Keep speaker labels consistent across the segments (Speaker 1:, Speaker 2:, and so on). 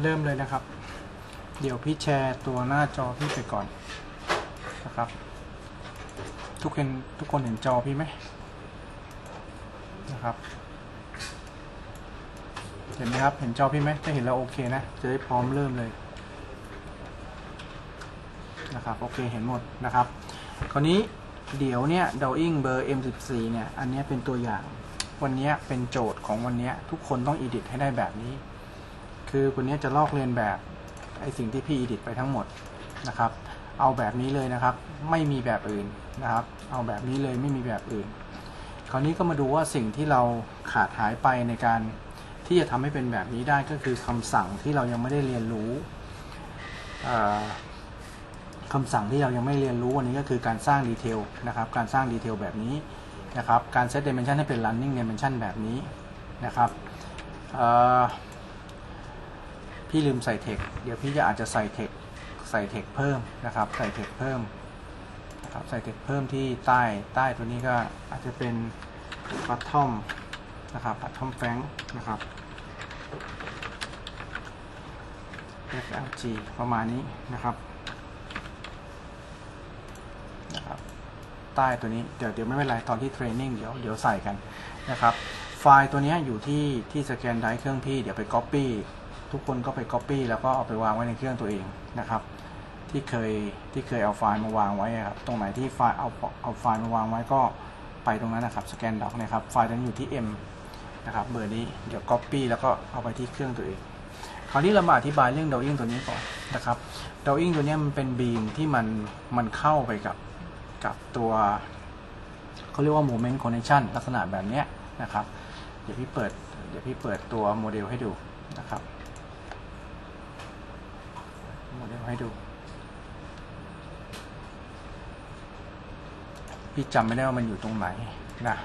Speaker 1: เริ่มเลยนะครับ เดี๋ยวพี่แชร์ตัวหน้าจอพี่ไปก่อนนะครับ ทุกคนทุกคนเห็นจอพี่ไหมนะครับ เห็นไหมครับ เห็นจอพี่ไหมถ้าเห็นแล้วโอเคนะ จะได้พร้อมเริ่มเลยนะครับ โอเค เห็นหมดนะครับ คราวนี้เดี๋ยวเนี่ย drawing เบอร์ M14 เนี่ย อันนี้เป็นตัวอย่าง วันนี้เป็นโจทย์ของวันนี้ทุกคนต้อง edit ให้ได้แบบนี้ คือวันนี้จะลอกเลียนแบบไอสิ่งที่พี่ edit ไปทั้งหมดนะครับ เอาแบบนี้เลยนะครับ ไม่มีแบบอื่นนะครับ เอาแบบนี้เลยไม่มีแบบอื่น คราวนี้ก็มาดูว่าสิ่งที่เราขาดหายไปในการที่จะทำให้เป็นแบบนี้ได้ก็คือคำสั่งที่เรายังไม่ได้เรียนรู้เอ่อคำสั่งที่เรายังไม่เรียนรู้วันนี้ก็คือการสร้างดีเทลนะครับ การสร้างดีเทลแบบนี้นะครับ การเซต dimension ให้เป็น running dimension แบบนี้นะครับ พี่ลืมใส่เทคเดี๋ยวพี่จะอาจจะใส่เทคใส่เทคเพิ่มนะครับ ใส่เทคเพิ่มนะครับใส่เทคเพิ่มที่ใต้ใต้ตัวนี้ก็อาจจะเป็น bottom นะครับ bottom frank นะครับ FLG ประมาณนี้นะครับนะครับ ใต้ตัวนี้เดี๋ยวเดี๋ยวไม่เป็นไรตอนที่เทรนนิ่งเดี๋ยวเดี๋ยวใส่กันนะครับ ไฟล์ตัวนี้อยู่ที่ที่สแกนไดร์เครื่องพี่เดี๋ยวไป Copy ทุกคนก็ไป Copy แล้วก็เอาไปวางไว้ในเครื่องตัวเองนะครับ ที่เคยที่เคยเอาไฟล์มาวางไว้ครับตรงไหนที่ไฟล์เอาเอาไฟล์มาวางไว้ก็ไปตรงนั้นนะครับสแกนด็อกนะครับไฟล์นั้นอยู่ที่ M นะครับเบอร์นี้เดี๋ยว Copy แล้วก็เอาไปที่เครื่องตัวเองคราวนี้เรามาอธิบายเรื่อง drawing ตัวนี้ก่อนนะครับ drawing ตัวนี้มันเป็นบีมที่มันมันเข้าไปกับกับตัวเขาเรียกว่า moment connection ลักษณะแบบนี้นะครับ เดี๋ยวพี่เปิดเดี๋ยวพี่เปิดตัวโมเดลให้ดูนะครับ โมเดลให้ดู พี่จำไม่ได้ว่ามันอยู่ตรงไหนนะ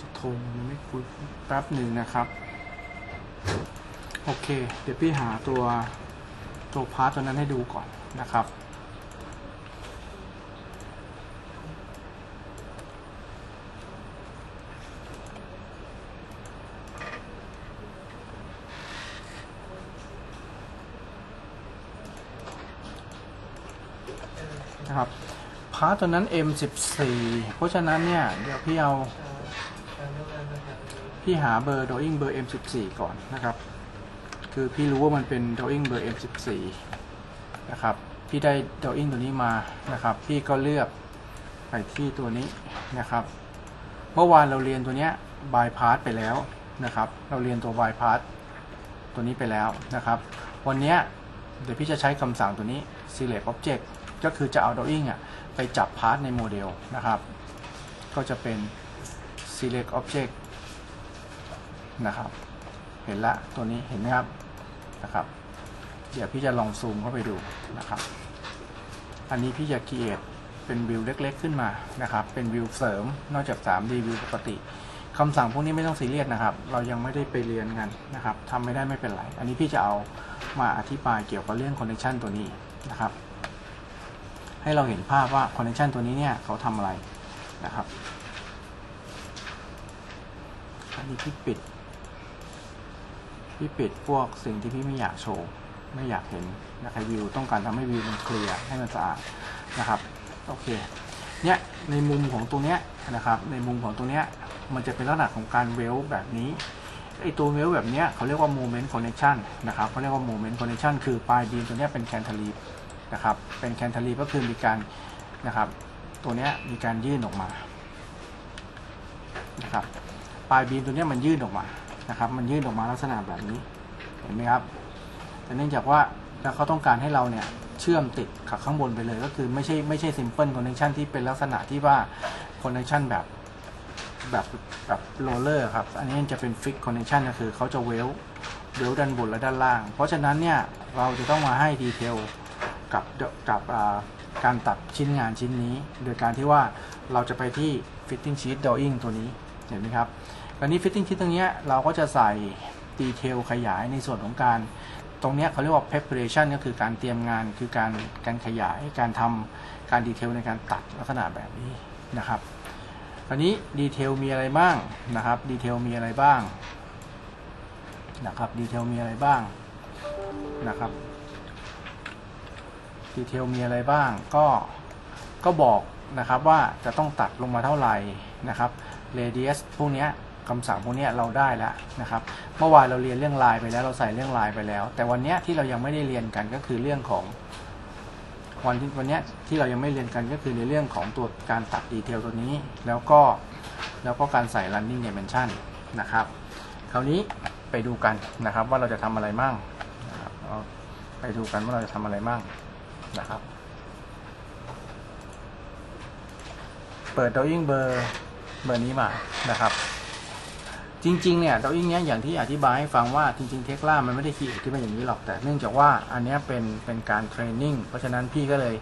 Speaker 1: จะโทรมันไม่คุยแป๊บหนึ่งนะครับ โอเค เดี๋ยวพี่หาตัวตัวพาร์ทตัวนั้นให้ดูก่อนนะครับ นะครับพาร์ทตัวนั้น M14 เพราะฉะนั้นเนี่ย เดี๋ยวพี่เอา พี่หาเบอร์ drawing เบอร์ M14 ก่อนนะครับ คือพี่รู้ว่ามันเป็น drawing เบอร์ M14 นะครับ พี่ได้ drawing ตัวนี้มานะครับ พี่ก็เลือกไปที่ตัวนี้นะครับ เมื่อวานเราเรียนตัวเนี้ย bypass ไปแล้วนะครับ เราเรียนตัว bypass ตัวนี้ไปแล้วนะครับ วันเนี้ยเดี๋ยวพี่จะใช้คำสั่งตัวนี้ select object ก็คือจะเอา drawing อะไปจับพาร์ทในโมเดลนะครับ ก็จะเป็น select object นะครับ เห็นละตัวนี้เห็นไหมครับนะครับ เดี๋ยวพี่จะลองซูมเข้าไปดูนะครับ อันนี้พี่จะ create เป็นวิวเล็กๆขึ้นมานะครับ เป็นวิวเสริมนอกจาก 3D วิวปกติคำสั่งพวกนี้ไม่ต้องซีเรียสนะครับ เรายังไม่ได้ไปเรียนกันนะครับทำไม่ได้ไม่เป็นไร อันนี้พี่จะเอามาอธิบายเกี่ยวกับเรื่อง connection ตัวนี้นะครับ ให้เราเห็นภาพว่า connection ตัวนี้เนี่ยเขาทำอะไรนะครับอันนี้พี่ปิด พี่ปิดพวกสิ่งที่พี่ไม่อยากโชว์ไม่อยากเห็นนะครับวิวต้องการทำให้วิวมันเคลียร์ให้มันสะอาดนะครับโอเคเนี่ยในมุมของตรงเนี้ยนะครับในมุมของตรงเนี้ยมันจะเป็นลักษณะของการเวลแบบนี้ไอตัวเวลแบบเนี้ยเขาเรียกว่า moment connection นะครับเขาเรียกว่า moment connection คือปลายบีมตัวเนี้ยเป็นแคนท l ลีฟ นะครับเป็นแคนท l ลีก็คือมีการนะครับตัวนี้มีการยื่นออกมานะครับปลายบีมตัวนี้มันยื่นออกมานะครับ มันยื่นออกมาลักษณะแบบนี้เห็นไหมครับแต่เนื่องจากว่าแล้วเขาต้องการให้เราเนี่ยเชื่อมติดกับข้างบนไปเลย ก็คือไม่ใช่ไม่ใช่ simple connection ที่เป็นลักษณะที่ว่า connection แบบแบบแบบโรลเลอร์ครับ อันนี้จะเป็น fix connection ก็คือเขาจะเวลเวลด้านบนและด้านล่าง เพราะฉะนั้นเนี่ยเราจะต้องมาให้ดีเทล กับกับอ่าการตัดชิ้นงานชิ้นนี้ โดยการที่ว่าเราจะไปที่ fitting sheet drawing ตัวนี้เห็นไหมครับตอนนี้ fitting sheet ตรงนี้เราก็จะใส่ดีเทลขยายในส่วนของการตรงนี้เขาเรียกว่า preparation ก็คือการเตรียมงานคือการการขยายการทำการดีเทลในการตัดลักษณะแบบนี้นะครับคราวนี้ดีเทลมีอะไรบ้างนะครับดีเทลมีอะไรบ้างนะครับดีเทลมีอะไรบ้างนะครับ ดีเทลมีอะไรบ้างก็ก็บอกนะครับว่าจะต้องตัดลงมาเท่าไหร่นะครับ radius พวกเนี้ยคำสั่งพวกเนี้ยเราได้แล้วนะครับ เมื่อวานเราเรียนเรื่องลายไปแล้วเราใส่เรื่องลายไปแล้ว แต่วันเนี้ยที่เรายังไม่ได้เรียนกันก็คือเรื่องของวันที่วันนี้ที่เรายังไม่เรียนกันก็คือในเรื่องของตัวการตัดดีเทลตัวนี้ แล้วก็แล้วก็การใส่ running dimension นะครับ คราวนี้ไปดูกันนะครับว่าเราจะทำอะไรมั่งไปดูกันว่าเราจะทำอะไรมั่ง นะครับ เปิด drawing เบอร์เบอร์นี้มานะครับ จริง ๆ เนี่ย drawing เนี้ยอย่างที่อธิบายให้ฟังว่าจริง ๆ เทคล่ามันไม่ได้คีย์ขึ้นมาอย่างนี้หรอกแต่เนื่องจากว่าอันเนี้ยเป็นเป็นการเทรนนิ่งเพราะฉะนั้นพี่ก็เลย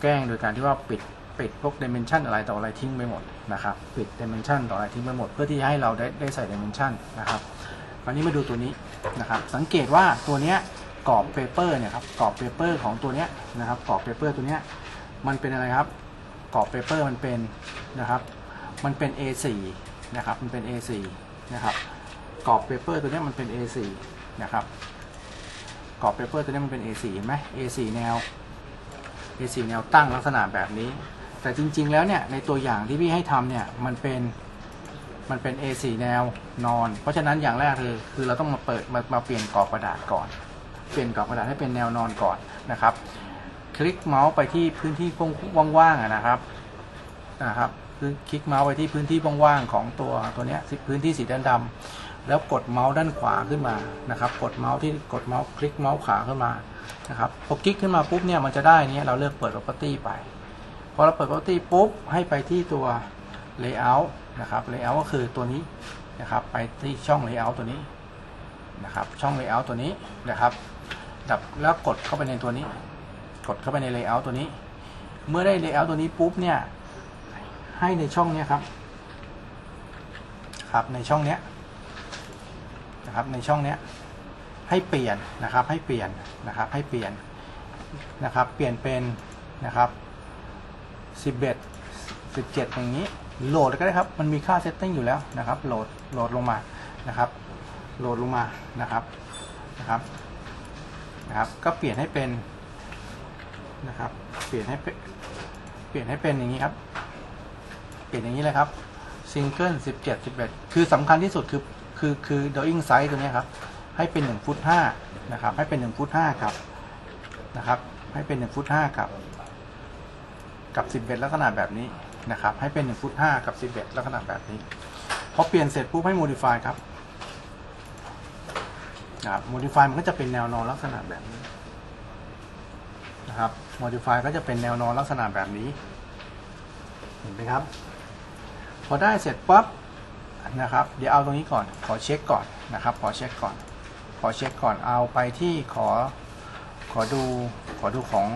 Speaker 1: แกล้งโดยการที่ว่าปิดปิดพวก dimension อะไรต่ออะไรทิ้งไปหมดนะครับปิด dimension ต่ออะไรทิ้งไปหมด เพื่อที่ให้เราได้ได้ใส่ dimension นะครับคราวนี้มาดูตัวนี้นะครับ สังเกตว่าตัวเนี้ย กรอบเปเปอร์เนี่ยครับกรอบเปเปอร์ของตัวเนี้ยนะครับกรอบเปเปอร์ตัวเนี้ยมันเป็นอะไรครับกรอบเปเปอร์มันเป็นนะครับ มันเป็น A4 นะครับมันเป็น A4 นะครับกรอบเปเปอร์ตัวเนี้ยมันเป็น A4 นะครับกรอบเปเปอร์ตัวเนี้ยมันเป็น A4 เห็นไหม A4 แนว A4 แนวตั้งลักษณะแบบนี้ แต่จริง ๆ แล้วเนี่ยในตัวอย่างที่พี่ให้ทำเนี่ยมันเป็นมันเป็น A4 แนวนอน เพราะฉะนั้นอย่างแรกคือคือเราต้องมาเปิดมามาเปลี่ยนกรอบกระดาษก่อน เปลี่ยนกรอบกระดาษให้เป็นแนวนอนก่อนนะครับ คลิกเมาส์ไปที่พื้นที่ว่างๆนะครับนะครับคือคลิกเมาส์ไปที่พื้นที่ว่างๆของตัวตัวนี้พื้นที่สีดำแล้วกดเมาส์ด้านขวาขึ้นมานะครับ กดเมาส์ที่กดเมาส์คลิกเมาส์ขวาขึ้นมานะครับพอคลิกขึ้นมาปุ๊บเนี่ยมันจะได้นี้เราเลือกเปิด property ไปพอเราเปิด property ปุ๊บให้ไปที่ตัว layout นะครับ layout ก็คือตัวนี้นะครับ ไปที่ช่อง layout ตัวนี้นะครับ ช่อง layout ตัวนี้นะครับ ดับแล้วกดเข้าไปในตัวนี้ กดเข้าไปใน layout ตัวนี้ เมื่อได้ layout ตัวนี้ปุ๊บเนี่ย ให้ในช่องเนี้ยครับ ครับในช่องเนี้ยนะครับในช่องเนี้ยให้เปลี่ยนนะครับให้เปลี่ยนนะครับให้เปลี่ยนนะครับเปลี่ยนเป็นนะครับ11 17 อย่างนี้โหลดก็ได้ครับ มันมีค่าเซตติ้งอยู่แล้วนะครับ โหลด โหลดลงมา นะครับ โหลดลงมา นะครับ นะครับ นะครับ ก็เปลี่ยนให้เป็นนะครับ เปลี่ยนให้เปเปลี่ยนให้เป็นอย่างนี้ครับ เปลี่ยนอย่างนี้เลยครับซิงเกิลสิบเจ็ดสิบเอ็ดคือสำคัญที่สุดคือคือคือ drawing size ตัวนี้ครับ ให้เป็นหนึ่งฟุตห้านะครับ ให้เป็นหนึ่งฟุตห้าครับนะครับ ให้เป็นหนึ่งฟุตห้ากับ กับสิบเอ็ดลักษณะแบบนี้นะครับ ให้เป็นหนึ่งฟุตห้ากับสิบเอ็ดลักษณะแบบนี้พอเปลี่ยนเสร็จปุ๊บให้ modify ครับ นะครับ modify มันก็จะเป็นแนวนอนลักษณะแบบนี้นะครับ modify ก็จะเป็นแนวนอนลักษณะแบบนี้ เห็นไหมครับ พอได้เสร็จปั๊บนะครับ เดี๋ยวเอาตรงนี้ก่อน ขอเช็คก่อนนะครับ ขอเช็คก่อน ขอเช็คก่อน เอาไปที่ขอ ขอดู ขอดูของ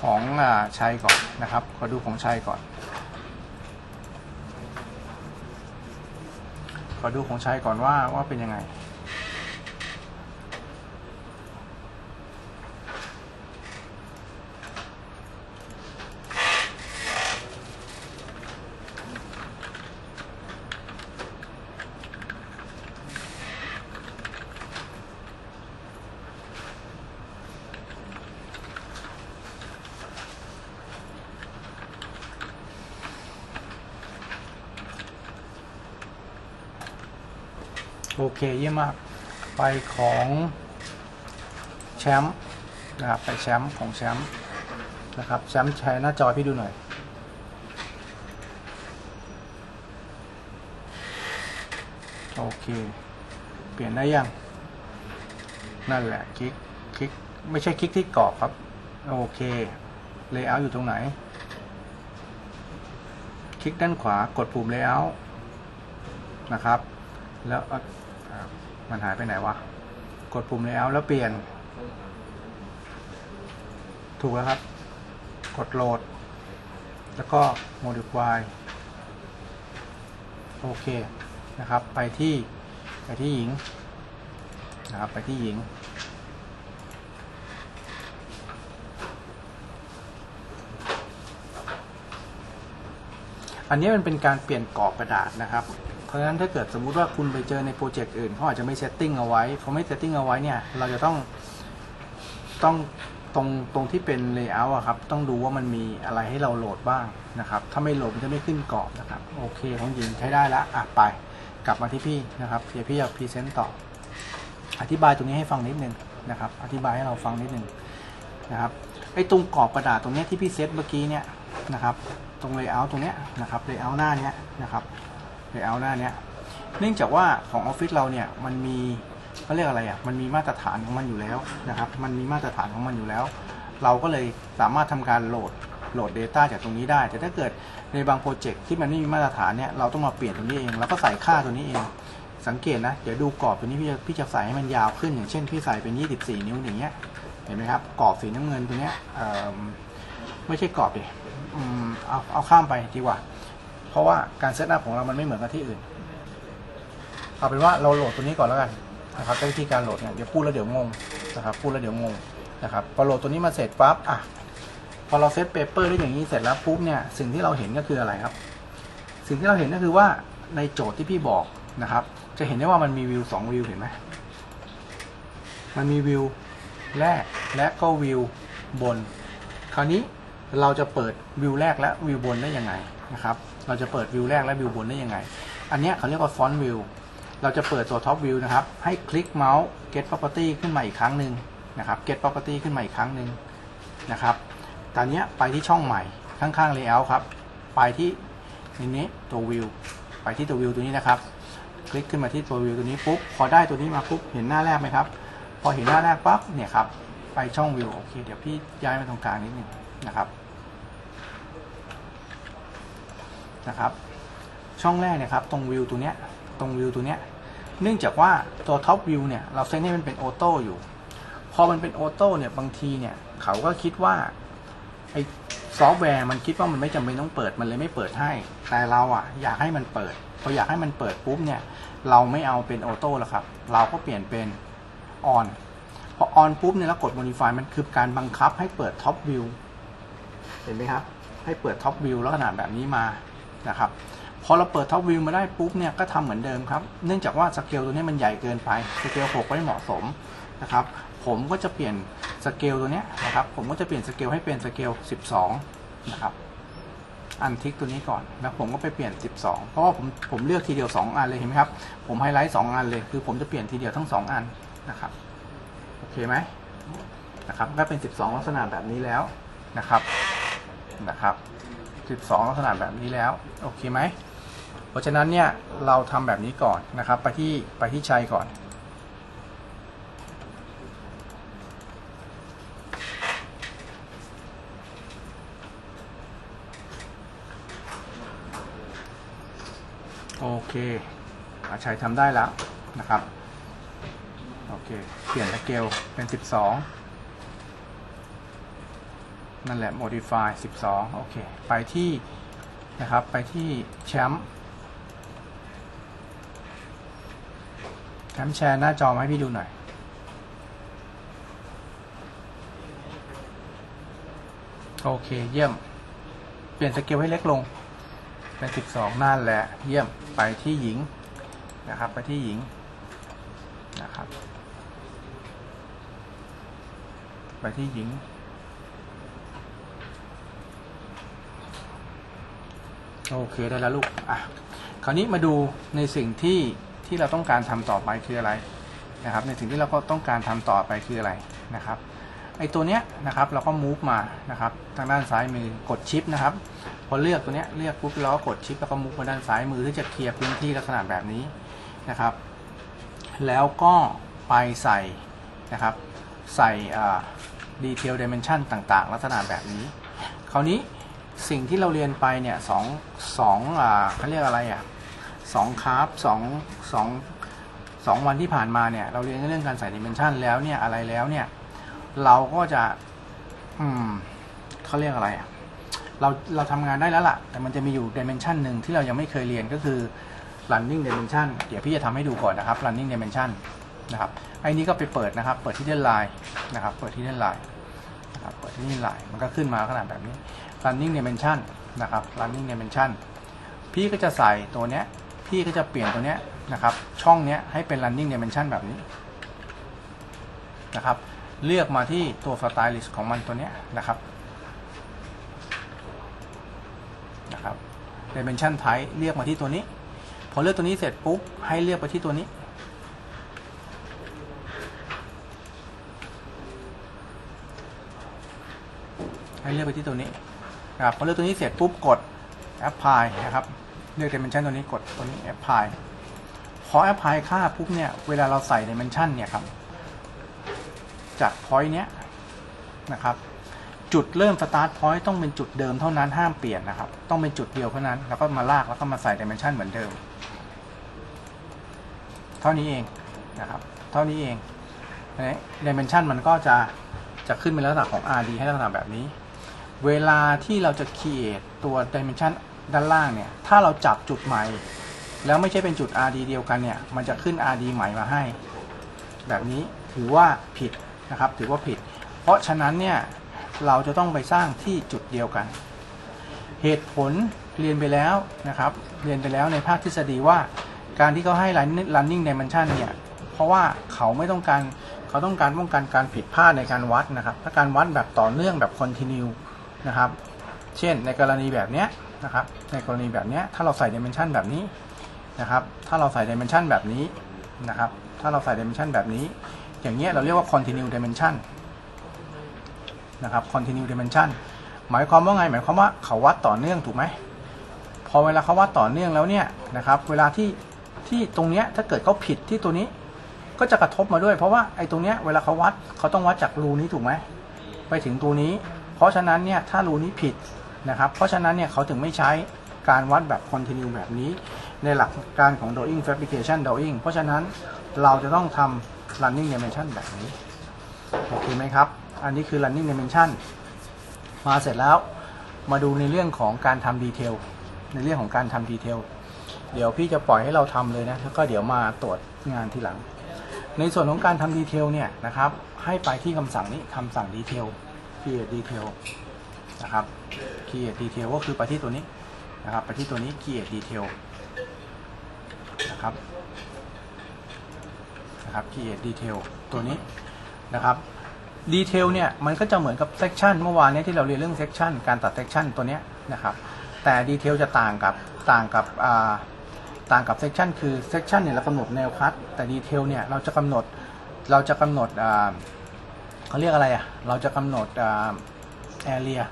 Speaker 1: ของอ่าชัยก่อนนะครับ ขอดูของชัยก่อน ขอดูของชัยก่อนว่าว่าเป็นยังไง เคเยี่ยมมาก ไปของแชมป์นะครับไปแชมป์ของแชมป์นะครับแชมป์แชร์หน้าจอพี่ดูหน่อยโอเค เปลี่ยนได้ยัง นั่นแหละคลิกคลิกไม่ใช่คลิกที่กรอบครับ โอเคเลเยอร์อยู่ตรงไหน คลิกด้านขวากดปุ่ม layout นะครับ แล้ว มันหายไปไหนวะ กดปุ่ม layout แล้วเปลี่ยน ถูกแล้วครับ กดโหลด แล้วก็ modify โอเคนะครับ ไปที่ไปที่หญิงนะครับไปที่หญิง อันนี้มันเป็นการเปลี่ยนกรอบกระดาษนะครับ เพราะฉะนั้นถ้าเกิดสมมุติว่าคุณไปเจอในโปรเจกต์อื่นเขาอาจจะไม่เซตติ้งเอาไว้เขาไม่เซตติ้งเอาไว้เนี่ยเราจะต้องต้องตรงตรงที่เป็นเลเยอร์อะครับ ต้องดูว่ามันมีอะไรให้เราโหลดบ้างนะครับ ถ้าไม่โหลดมันจะไม่ขึ้นกรอบนะครับ โอเคของหญิงใช้ได้แล้วอะไป กลับมาที่พี่นะครับเดี๋ยวพี่จะพรีเซนต์ต่อ อธิบายตรงนี้ให้ฟังนิดนึงนะครับ อธิบายให้เราฟังนิดนึงนะครับไอ้ตรงกรอบกระดาษตรงเนี้ยที่พี่เซตเมื่อกี้เนี่ยนะครับ ตรงเลเยอร์ตรงเนี้ยนะครับเลเยอร์หน้าเนี้ยนะครับ เลเยอร์หน้าเนี้ยเนื่องจากว่าของออฟฟิศเราเนี่ยมันมีเขาเรียกอะไรอะมันมีมาตรฐานของมันอยู่แล้วนะครับมันมีมาตรฐานของมันอยู่แล้ว เราก็เลยสามารถทำการโหลดโหลด Data จากตรงนี้ได้ แต่ถ้าเกิดในบางโปรเจกต์ที่มันไม่มีมาตรฐานเนี่ยเราต้องมาเปลี่ยนตรงนี้เองเราก็ใส่ค่าตัวนี้เอง สังเกตนะ เดี๋ยวดูกรอบตัวนี้พี่จะพี่จะใส่ให้มันยาวขึ้น อย่างเช่นพี่ใส่เป็น 24 นิ้วอย่างเงี้ยเห็นไหมครับกรอบสีน้ำเงินตัวเนี้ยไม่ใช่กรอบดิเอาเอาข้ามไปดีกว่า ราะว่าการเซตอัพของเรามันไม่เหมือนกับที่อื่น เอาเป็นว่าเราโหลดตัวนี้ก่อนแล้วกันนะครับวิธีการโหลดเนี่ยเดี๋ยวพูดแล้วเดี๋ยวงงนะครับพูดแล้วเดี๋ยวงงนะครับพอโหลดตัวนี้มาเสร็จปั๊บอะพอเราเซตเปเปอร์ได้อย่างนี้เสร็จแล้วปุ๊บเนี่ยสิ่งที่เราเห็นก็คืออะไรครับ สิ่งที่เราเห็นก็คือว่าในโจทย์ที่พี่บอกนะครับ จะเห็นได้ว่ามันมีวิวสองวิวเห็นไหมมันมีวิวแรกและก็วิวบน คราวนี้เราจะเปิดวิวแรกและวิวบนได้ยังไง นะครับ เราจะเปิดวิวแรกและวิวบนได้ยังไง อันนี้เขาเรียกว่าฟอนต์วิวเราจะเปิดตัวท็อปวิวนะครับ ให้คลิกเมาส์ get property ขึ้นมาอีกครั้งหนึ่งนะครับ get property ขึ้นมาอีกครั้งหนึ่งนะครับ ตอนนี้ไปที่ช่องใหม่ข้างๆ layout ครับ ไปที่ในนี้ตัววิว ไปที่ตัววิวตัวนี้นะครับ คลิกขึ้นมาที่ตัววิวตัวนี้ปุ๊บ พอได้ตัวนี้มาปุ๊บ เห็นหน้าแรกไหมครับ พอเห็นหน้าแรกปั๊บ เนี่ยครับ ไปช่องวิวโอเค เดี๋ยวพี่ย้ายมาตรงกลางนิดนึงนะครับ นะครับ ช่องแรกเนี่ยครับตรงวิวตัวเนี้ยตรงวิวตัวเนี้ยเนื่องจากว่าตัวท็อปวิวเนี่ยเราเซตให้มันเป็นออโต้อยู่ พอมันเป็นออโต้เนี่ยบางทีเนี่ยเขาก็คิดว่าไอซอฟต์แวร์มันคิดว่ามันไม่จำเป็นต้องเปิดมันเลยไม่เปิดให้ แต่เราอะอยากให้มันเปิดพออยากให้มันเปิดปุ๊บเนี่ยเราไม่เอาเป็นออโต้แล้วครับ เราก็เปลี่ยนเป็นออนพอออนปุ๊บเนี่ยแล้วกด modify มันคือการบังคับให้เปิดท็อปวิวเห็นไหมครับ ให้เปิดท็อปวิวลักษณะแบบนี้มา นะครับพอเราเปิดท็อปวิวมาได้ปุ๊บเนี่ยก็ทำเหมือนเดิมครับ เนื่องจากว่าสเกลตัวนี้มันใหญ่เกินไปสเกล6ไม่เหมาะสมนะครับผมก็จะเปลี่ยนสเกลตัวนี้นะครับผมก็จะเปลี่ยนสเกลให้เป็นสเกล 12 นะครับอันทิกตัวนี้ก่อนแล้วผมก็ไปเปลี่ยน 12 เพราะว่าผมผมเลือกทีเดียว 2 อันเลยเห็นไหมครับผมไฮไลท์2อันเลยคือผมจะเปลี่ยนทีเดียวทั้ง 2 อันนะครับโอเคไหมนะครับก็เป็น 12 ลักษณะแบบนี้แล้วนะครับนะครับ 12 ลักษณะแบบนี้แล้ว โอเคไหม เพราะฉะนั้นเนี่ย เราทำแบบนี้ก่อนนะครับ ไปที่ไปที่ชัยก่อน โอเคอาชัยทำได้แล้วนะครับ โอเค เปลี่ยนสเกลเป็น 12 นั่นแหละ modify 12 โอเค ไปที่นะครับ ไปที่แชมป์แชมป์แชร์หน้าจอมาให้พี่ดูหน่อย โอเค เยี่ยม เปลี่ยนสเกลให้เล็กลง เป็น 12 นั่นแหละ เยี่ยม ไปที่หญิงนะครับ ไปที่หญิงนะครับ ไปที่หญิง โอเคได้แล้วลูกอะคราวนี้มาดูในสิ่งที่ที่เราต้องการทำต่อไปคืออะไรนะครับ ในสิ่งที่เราก็ต้องการทำต่อไปคืออะไรนะครับไอตัวเนี้ยนะครับเราก็ move มานะครับทางด้านซ้ายมือกดชิปนะครับพอเลือกตัวเนี้ยเลือกปุ๊บเราก็กดชิปแล้วก็ move มาด้านซ้ายมือที่จะเคลียร์พื้นที่ลักษณะแบบนี้นะครับ แล้วก็ไปใส่นะครับใส่ดีเทลดิเมนชันต่างๆ ลักษณะแบบนี้ คราวนี้ สิ่งที่เราเรียนไปเนี่ยสองสองอ่าเขาเรียกอะไรอะสองคาร์บสองสองสองวันที่ผ่านมาเนี่ย เราเรียนเรื่องการใส่ดิเมนชันแล้วเนี่ยอะไรแล้วเนี่ย เราก็จะ อืมเขาเรียกอะไรอะเราเราทำงานได้แล้วล่ะ แต่มันจะมีอยู่ดิเมนชันหนึ่งที่เรายังไม่เคยเรียนก็คือ running dimension เดี๋ยวพี่จะทำให้ดูก่อนนะครับ running dimension นะครับไอ้นี้ก็ไปเปิดนะครับ เปิดที่เดนไลน์นะครับ เปิดที่เดนไลน์นะครับเปิดที่เดนไลน์มันก็ขึ้นมาขนาดแบบนี้ running dimension นะครับ running dimension พี่ก็จะใส่ตัวเนี้ย พี่ก็จะเปลี่ยนตัวเนี้ยนะครับ ช่องเนี้ยให้เป็น running dimension แบบนี้นะครับ เลือกมาที่ตัว stylist ของมันตัวเนี้ยนะครับนะครับ dimension type เรียกมาที่ตัวนี้ พอเลือกตัวนี้เสร็จปุ๊บ ให้เลือกไปที่ตัวนี้ให้เลือกไปที่ตัวนี้ นะครับพอเลือกตัวนี้เสร็จปุ๊บกด apply นะครับเลือก dimension ตัวนี้กดตัวนี้ apply พอ apply ค่าปุ๊บเนี่ยเวลาเราใส่ dimension เนี่ยครับจาก point เนี้ยนะครับจุดเริ่ม start point ต้องเป็นจุดเดิมเท่านั้นห้ามเปลี่ยนนะครับ ต้องเป็นจุดเดียวเท่านั้น แล้วก็มาลากแล้วก็มาใส่ dimension เหมือนเดิม เท่านี้เองนะครับเท่านี้เองอันนี้ dimension มันก็จะจะขึ้นเป็นลักษณะของ RD ให้ลักษณะแบบนี้ เวลาที่เราจะ create ตัว dimension ด้านล่างเนี่ย ถ้าเราจับจุดใหม่ แล้วไม่ใช่เป็นจุด RD เดียวกันเนี่ย มันจะขึ้น RD ใหม่มาให้ แบบนี้ถือว่าผิดนะครับ ถือว่าผิด เพราะฉะนั้นเนี่ย เราจะต้องไปสร้างที่จุดเดียวกัน เหตุผลเรียนไปแล้วนะครับ เรียนไปแล้วในภาคทฤษฎีว่า การที่เขาให้ run, running dimension เนี่ย เพราะว่าเขาไม่ต้องการ เขาต้องการป้องกันการผิดพลาดในการวัดนะครับ ถ้าการวัดแบบต่อเนื่องแบบ continue นะครับ เช่นในกรณีแบบเนี้ยนะครับ ในกรณีแบบเนี้ยถ้าเราใส่ dimension แบบนี้นะครับ ถ้าเราใส่ dimension แบบนี้นะครับ ถ้าเราใส่ dimension แบบนี้ อย่างเงี้ยเราเรียกว่า continue dimension นะครับ continue dimension หมายความว่าไง หมายความว่าเขาวัดต่อเนื่องถูกไหม พอเวลาเขาวัดต่อเนื่องแล้วเนี่ยนะครับ เวลาที่ที่ตรงเนี้ยถ้าเกิดเขาผิดที่ตัวนี้ก็จะกระทบมาด้วย เพราะว่าไอ้ตรงเนี้ยเวลาเขาวัดเขาต้องวัดจากรูนี้ถูกไหมไปถึงตัวนี้ เพราะฉะนั้นเนี่ยถ้ารูนี้ผิดนะครับ เพราะฉะนั้นเนี่ยเขาถึงไม่ใช้การวัดแบบ continue แบบนี้ ในหลักการของ drawing fabrication drawing เพราะฉะนั้นเราจะต้องทำ running dimension แบบนี้โอเคไหมครับ อันนี้คือ running dimension มาเสร็จแล้วมาดูในเรื่องของการทำดีเทลในเรื่องของการทำดีเทลเดี๋ยวพี่จะปล่อยให้เราทำเลยนะ แล้วก็เดี๋ยวมาตรวจงานทีหลัง ในส่วนของการทำดีเทลเนี่ยนะครับ ให้ไปที่คำสั่งนี้คำสั่งดีเทล create detail นะครับ create detail ก็คือไปที่ตัวนี้นะครับ ไปที่ตัวนี้ create detail นะครับนะครับ create detail ตัวนี้นะครับดีเทลเนี่ยมันก็จะเหมือนกับเซ c ชันเมื่อวานนี้ที่เราเรียนเรื่องเซ c ชันการตัดเซ c ชันตัวนี้นะครับแต่ดีเทลจะต่างกับต่างกับอ่าต่างกับเซ c ชันคือเซ c ชันเนี่ยเรากำหนดแนวคัดแต่ดีเทลเนี่ยเราจะกำหนดเราจะกำหนดอ่า เขาเรียกอะไรอะ เราจะกำหนดอ่าแอเรีย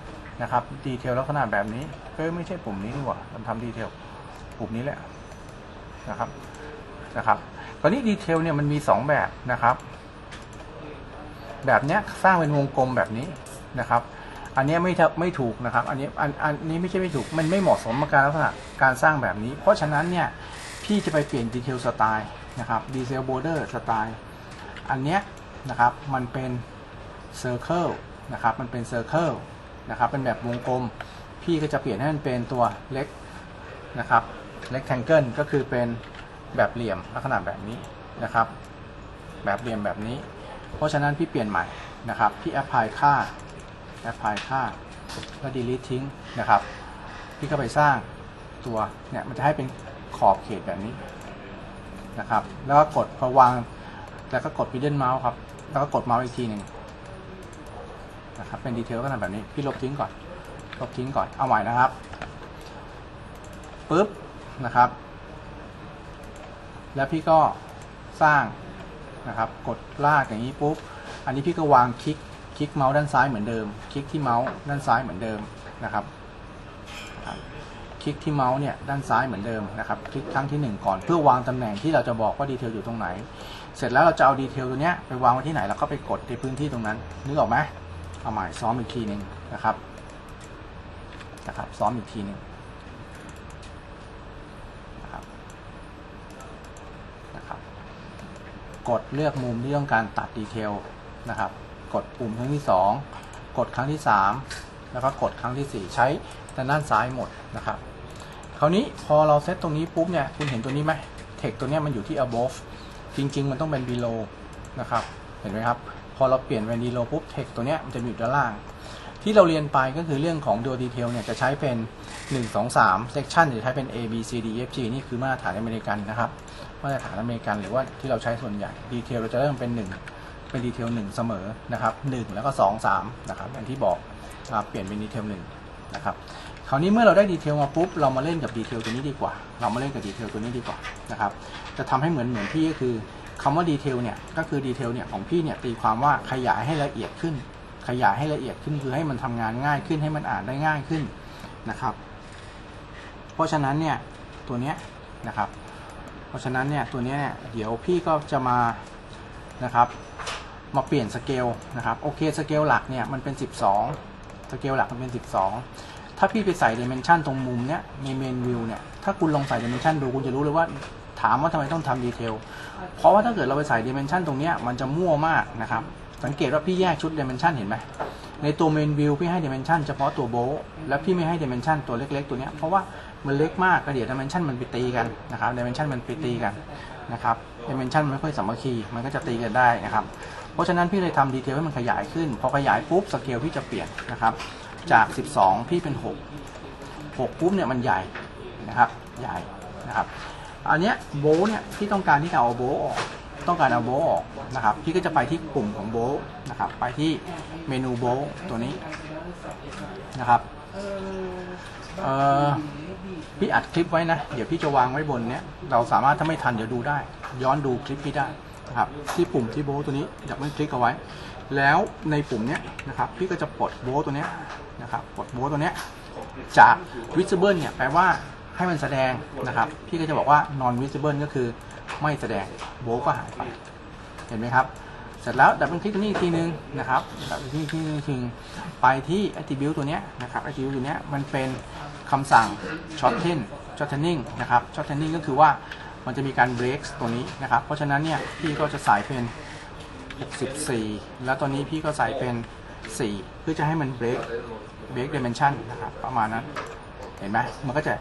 Speaker 1: นะครับดีเทลลักษณะแบบนี้เอ้ยไม่ใช่ปุ่มนี้นี่หว่ามันทำดีเทลปุ่มนี้แหละนะครับนะครับตอนนี้ดีเทลเนี่ยมันมี 2 แบบนะครับ แบบเนี้ยสร้างเป็นวงกลมแบบนี้นะครับ อันนี้ไม่ไม่ถูกนะครับ อันนี้อันอันนี้ไม่ใช่ไม่ถูกมันไม่เหมาะสมกับการลักษณะการสร้างแบบนี้ เพราะฉะนั้นเนี่ยพี่จะไปเปลี่ยนดีเทลสไตล์นะครับดีเทลโบเดอร์สไตล์อันเนี้ยนะครับมันเป็น เซอร์เคิลนะครับมันเป็นเซอร์เคิลนะครับเป็นแบบวงกลม พี่ก็จะเปลี่ยนให้มันเป็นตัวเล็กนะครับเล็กแทงเกิลก็คือเป็นแบบเหลี่ยมลักษณะแบบนี้นะครับ แบบเหลี่ยมแบบนี้ เพราะฉะนั้นพี่เปลี่ยนใหม่นะครับพี่ apply ค่า apply ค่าแล้ว delete ทิ้งนะครับ พี่ก็ไปสร้างตัวเนี่ยมันจะให้เป็นขอบเขตแบบนี้นะครับ แล้วก็กดพอวางแล้วก็กด middle mouse ครับ แล้วก็กดเมาส์อีกทีหนึ่ง นะครับ เป็นดีเทลก็ทำแบบนี้ พี่ลบทิ้งก่อน ลบทิ้งก่อน เอาใหม่นะครับ ปึ๊บ นะครับแล้วพี่ก็สร้างนะครับ กดลากอย่างนี้ปุ๊บ อันนี้พี่ก็วางคลิก คลิกเมาส์ด้านซ้ายเหมือนเดิม คลิกที่เมาส์ด้านซ้ายเหมือนเดิมนะครับ คลิกที่เมาส์เนี่ยด้านซ้ายเหมือนเดิมนะครับ คลิกครั้งที่ 1 ก่อน เพื่อวางตำแหน่งที่เราจะบอกว่าดีเทลอยู่ตรงไหน เสร็จแล้วเราจะเอาดีเทลตัวเนี้ยไปวางไว้ที่ไหนเราก็ไปกดในพื้นที่ตรงนั้น นึกออกไหม เอาใหม่ซ้อมอีกทีหนึ่งนะครับนะครับซ้อมอีกทีหนึ่งนะครับนะครับ กดเลือกมุมที่ต้องการตัดดีเทลนะครับ กดปุ่มครั้งที่ 2 กดครั้งที่ 3 แล้วก็กดครั้งที่ 4 ใช้แต่ด้านซ้ายหมดนะครับคราวนี้พอเราเซตตรงนี้ปุ๊บเนี่ยคุณเห็นตัวนี้ไหมเทคตัวนี้มันอยู่ที่ above จริง ๆ มันต้องเป็น below นะครับ เห็นไหมครับ พอเราเปลี่ยนเป็น below ปุ๊บเทคตัวเนี้ยมันจะอยู่ด้านล่าง ที่เราเรียนไปก็คือเรื่องของ dual detail เนี่ยจะใช้เป็น 1 2 3 section หรือใช้เป็น A B C D E F G นี่คือมาตรฐานอเมริกันนะครับ มาตรฐานอเมริกันหรือว่าที่เราใช้ส่วนใหญ่ดีเทลเราจะเริ่มเป็น 1 เป็นดีเทล1 เสมอนะครับ1แล้วก็ 2 3นะครับอย่างที่บอกนะครับเปลี่ยนเป็นดีเทล1นะครับคราวนี้เมื่อเราได้ดีเทลมาปุ๊บเรามาเล่นกับดีเทลตัวนี้ดีกว่า เรามาเล่นกับดีเทลตัวนี้ดีกว่านะครับจะทำให้เหมือนเหมือนพี่ก็คือ คำว่าดีเทลเนี่ยก็คือดีเทลเนี่ยของพี่เนี่ยตีความว่าขยายให้ละเอียดขึ้น ขยายให้ละเอียดขึ้นคือให้มันทำงานง่ายขึ้นให้มันอ่านได้ง่ายขึ้นนะครับ เพราะฉะนั้นเนี่ยตัวเนี้ยนะครับ เพราะฉะนั้นเนี่ยตัวเนี้ยเนี่ยเดี๋ยวพี่ก็จะมานะครับมาเปลี่ยนสเกลนะครับโอเคสเกลหลักเนี่ยมันเป็น 12 สเกลหลักมันเป็น 12 ถ้าพี่ไปใส่ดิเมนชันตรงมุมเนี้ยในเมนวิวเนี่ยถ้าคุณลองใส่ดิเมนชันดูคุณจะรู้เลยว่า ถามว่าทำไมต้องทำดีเทล เพราะว่าถ้าเกิดเราไปใส่ดิเมนชันตรงนี้มันจะมั่วมากนะครับ สังเกตว่าพี่แยกชุดดิเมนชันเห็นไหมในตัวเมนวิวพี่ให้ดิเมนชันเฉพาะตัวโบแล้วพี่ไม่ให้ดิเมนชันตัวเล็กๆ ตัวนี้เพราะว่ามันเล็กมากกระเดี๋ยวดิเมนชันมันไปตีกันนะครับดิเมนชันมันไปตีกันนะครับดิเมนชันมันไม่ค่อยสามัคคีมันก็จะตีกันได้นะครับ เพราะฉะนั้นพี่เลยทำดีเทลให้มันขยายขึ้น พอขยายปุ๊บสเกลพี่จะเปลี่ยนนะครับ จาก 12 พี่เป็น 6 6ปุ๊บเนี่ยมันใหญ่นะครับใหญ่นะครับ อันเนี้ยโบเนี่ยพี่ต้องการที่จะเอาโบออกต้องการเอาโบออกนะครับพี่ก็จะไปที่ปุ่มของโบนะครับไปที่เมนูโบตัวนี้นะครับเออพี่อัดคลิปไว้นะ เดี๋ยวพี่จะวางไว้บนเนี้ยเราสามารถถ้าไม่ทันเดี๋ยวดูได้ ย้อนดูคลิปพี่ได้นะครับที่ปุ่มที่โบตัวนี้อยากไม่คลิกเอาไว้ แล้วในปุ่มเนี้ยนะครับพี่ก็จะปลดโบตัวเนี้ยนะครับปลดโบตัวเนี้ยจาก visible เนี่ยแปลว่า ให้มันแสดงนะครับ พี่ก็จะบอกว่า non visible ก็คือไม่แสดงโบว์ก็หายไป เห็นไหมครับ เสร็จแล้วดับเบิลคลิกตัวนี้อีกทีนึงนะครับดับเบิลคลิกที่นึงทีไปที่ attribute ตัวเนี้ยนะครับ attribute ตัวเนี้ยมันเป็นคำสั่ง shorten shortening นะครับ shortening ก็คือว่ามันจะมีการ break ตัวนี้นะครับ เพราะฉะนั้นเนี่ยพี่ก็จะใส่เป็น 64 แล้วตัวนี้พี่ก็ใส่เป็น 4 เพื่อจะให้มัน break break dimension นะครับ ประมาณนั้น เห็นไหมมันก็จะ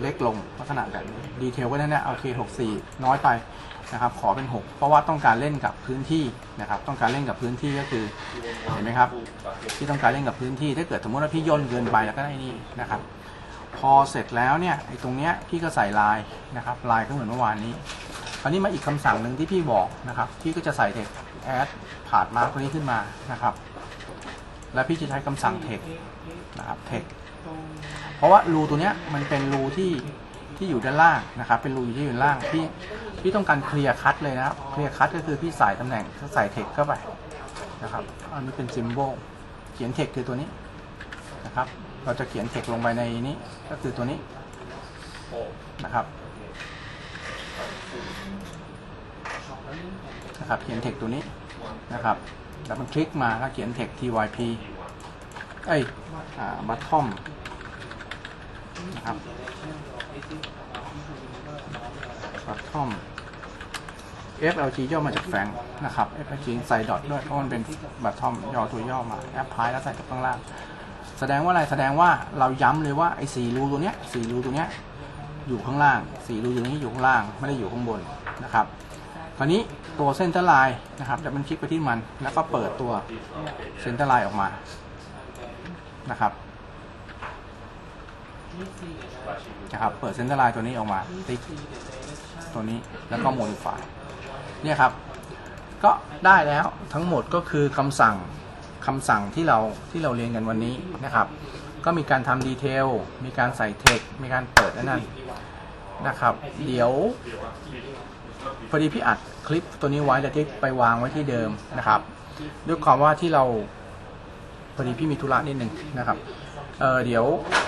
Speaker 1: เล็กลงลักษณะแบบนี้ดีเทลก็นั่นแหละโอเค64น้อยไปนะครับขอเป็น 6 เพราะว่าต้องการเล่นกับพื้นที่นะครับต้องการเล่นกับพื้นที่ก็คือเห็นไหมครับ ที่ต้องการเล่นกับพื้นที่ถ้าเกิดสมมติว่าพี่ย่นเกินไปแล้วก็ได้นี่นะครับ พอเสร็จแล้วเนี่ยไอ้ตรงเนี้ยพี่ก็ใส่ลายนะครับลายก็เหมือนเมื่อวานนี้คราวนี้มาอีกคำสั่งหนึ่งที่พี่บอกนะครับพี่ก็จะใส่ text add ผ่านมาตัวนี้ขึ้นมานะครับ แล้วพี่จะใช้คำสั่ง text นะครับ text เพราะว่ารูตัวเนี้ยมันเป็นรูที่ที่อยู่ด้านล่างนะครับ เป็นรูอยู่ที่อยู่ด้านล่างพี่พี่ต้องการเคลียร์คัตเลยนะครับเคลียร์คัตก็คือพี่ใส่ตำแหน่งใส่เทคเข้าไปนะครับ อันนี้เป็นซิมโบลเขียนเทคคือตัวนี้นะครับ เราจะเขียนเทคลงไปในนี้ก็คือตัวนี้นะครับนะครับเขียนเทคตัวนี้นะครับแล้วมันคลิกมาก็เขียนเทค typ เอ้ยอ่าบัตทอม นะครับบัตทอม FLG ย่อมาจากแฟงนะครับ FLG ใส่ดอทด้วยเพราะมันเป็นบัตทอมย่อตัวย่อมาแอปพลายแล้วใส่กับข้างล่าง แสดงว่าอะไรแสดงว่าเราย้ำเลยว่าไอ้สี่รูตัวเนี้ยสี่รูตัวเนี้ยอยู่ข้างล่างสี่รูตัวนี้อยู่ข้างล่างไม่ได้อยู่ข้างบนนะครับคราวนี้ตัวเส้นเตอร์ไลน์นะครับจะมันคลิกไปที่มันแล้วก็เปิดตัวเส้นเตอร์ไลน์ออกมานะครับ นะครับเปิดเส้นเตอร์ไลน์ตัวนี้ออกมาติ๊กตัวนี้แล้วก็ modify เนี่ยครับ ก็ได้แล้วทั้งหมดก็คือคำสั่งคำสั่งที่เราที่เราเรียนกันวันนี้นะครับ ก็มีการทำดีเทลมีการใส่เทคมีการเปิดนั่นนะครับ เดี๋ยวพอดีพี่อัดคลิปตัวนี้ไว้แล้วที่ไปวางไว้ที่เดิมนะครับ ด้วยความว่าที่เราพอดีพี่มีธุระนิดหนึ่งนะครับ เออเดี๋ยว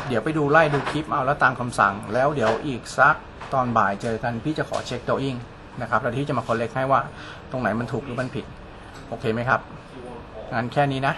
Speaker 1: เดี๋ยวไปดูไล่ดูคลิปเอาแล้วตามคำสั่ง แล้วเดี๋ยวอีกสักตอนบ่ายเจอกันพี่จะขอเช็คตัวอิงนะครับแล้วที่จะมาคอลเลกให้ว่าตรงไหนมันถูกหรือมันผิด โอเคไหมครับงั้นแค่นี้นะ